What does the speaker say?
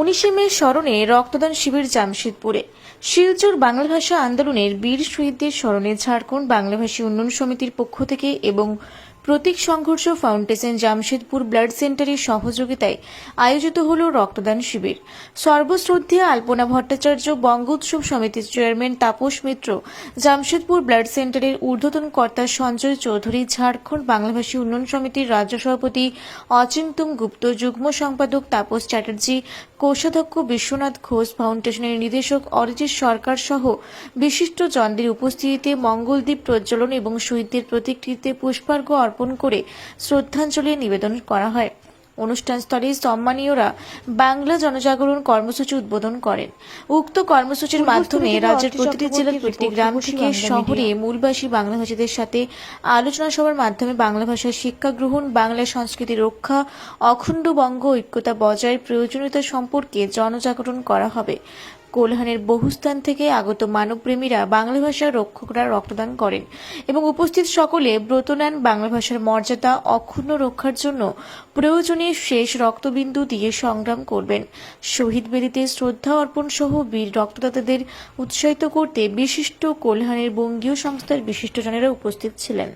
উনিশে মে স্মরণে রক্তদান শিবির জামশেদপুরে। শিলচর বাংলা ভাষা আন্দোলনের বীর শহীদদের স্মরণে ঝাড়খণ্ড বাংলাভাষী উন্নয়ন সমিতির পক্ষ থেকে এবং প্রতীক সংঘর্ষ ফাউন্ডেশন জামশেদপুর ব্লাড সেন্টারের সহযোগিতায় আয়োজিত হল রক্তদান শিবির। সর্বশ্রদ্ধেয় আলপনা ভট্টাচার্য বঙ্গ উৎসব সমিতির চেয়ারম্যান তাপস মিত্র, জামশেদপুর ব্লাড সেন্টারের ঊর্ধ্বতন কর্তা সঞ্জয় চৌধুরী, ঝাড়খণ্ড বাংলাভাষী উন্নয়ন সমিতির রাজ্য সভাপতি অচিন্তুম গুপ্ত, যুগ্ম সম্পাদক তাপস চ্যাটার্জি, কোষাধ্যক্ষ বিশ্বনাথ ঘোষ ফাউন্ডেশনের নির্দেশক অরিজিৎ সরকার সহ বিশিষ্ট জনদের উপস্থিতিতে মঙ্গলদ্বীপ প্রজ্বলন এবং শহীদদের প্রতিকৃতিতে পুষ্পার্ঘ্য অর্পণ করে শ্রদ্ধাঞ্জলি নিবেদন করা হয়। অনুষ্ঠান স্থলে সম্মানীয়রা বাংলা জনজাগরণ কর্মসূচি উদ্বোধন করেন। উক্ত কর্মসূচির মাধ্যমে রাজ্যের প্রতিটি জেলার প্রতিটি গ্রাম থেকে শহরে মূলবাসী বাংলাভাষীদের সাথে আলোচনা সভার মাধ্যমে বাংলা ভাষার শিক্ষা গ্রহণ বাংলা সংস্কৃতি রক্ষা অখণ্ড বঙ্গ ঐক্যতা বজায়ের প্রয়োজনীয়তা সম্পর্কে জনজাগরণ করা হবে। কোলহানের বহুস্থান থেকে আগত মানবপ্রেমীরা বাংলা ভাষার রক্ষকরা রক্তদান করেন এবং উপস্থিত সকলে ব্রত নেন বাংলা ভাষার মর্যাদা অক্ষুণ্ণ রক্ষার জন্য প্রয়োজনে শেষ রক্তবিন্দু দিয়ে সংগ্রাম করবেন। শহীদ বেদিতে শ্রদ্ধা অর্পণ সহ বীর রক্তদাতাদের উৎসাহিত করতে বিশিষ্ট কোলহানের বঙ্গীয় সংস্থার বিশিষ্টজনেরা উপস্থিত ছিলেন।